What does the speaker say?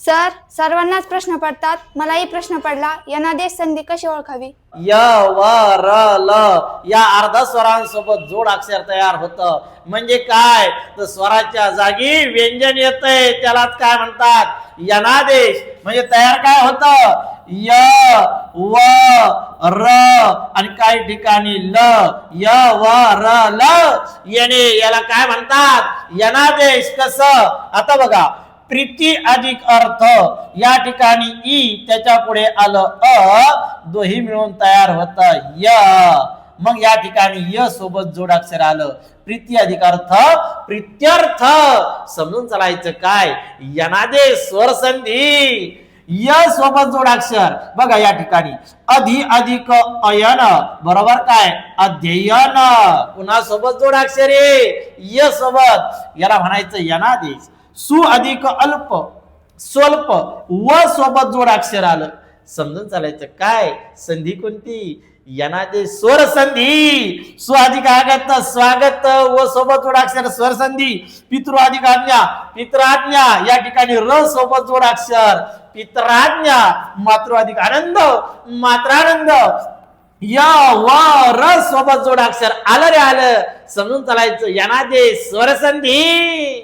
Sir सर्वांनाच प्रश्न पडतात. मलाही प्रश्न पडला. यनादेश संधी कशी ओळखावी? य व र ल या अर्ध स्वरांसोबत जोड अक्षर तयार होत. म्हणजे काय? तर स्वराच्या जागी व्यंजन येतंय. त्यालाच काय म्हणतात? यनादेश म्हणजे तयार काय होत? य व र आणि काही ठिकाणी ल य व र ल येणे याला काय म्हणतात? यनादेश कस? आता बघा. प्रीती अधिक अर्थ. या ठिकाणी ई त्याच्या पुढे आलं अ. दोही मिळून तयार होत य. मग या ठिकाणी य सोबत जोडाक्षर आलं. प्रीती अधिक अर्थ प्रित्यर्थ. समजून चालायचं काय? यनादे स्वर संधी. य सोबत जोडाक्षर. बघा या ठिकाणी. अधि अधिक अयन. बरोबर काय? अध्ययन. पुन्हा सोबत जोडाक्षर. आहे य सोबत. याला म्हणायचं यनादेश सु अधिक अल्प स्वल्प व सोबत जोडाक्षर आलं. समजून चालायचं काय? संधी कोणती? यनादे स्वर संधी. स्व अधिक आगत स्वागत व सोबत जोडाक्षर स्वर संधी. पितृ अधिक आज्ञा पित्राज्ञा या ठिकाणी र सोबत जोडाक्षर पित्राज्ञा मातृ अधिक आनंद मात्रानंद. या वा र सोबत जोडाक्षर आलं रे आलं. समजून चालायचं यनादे स्वर संधी.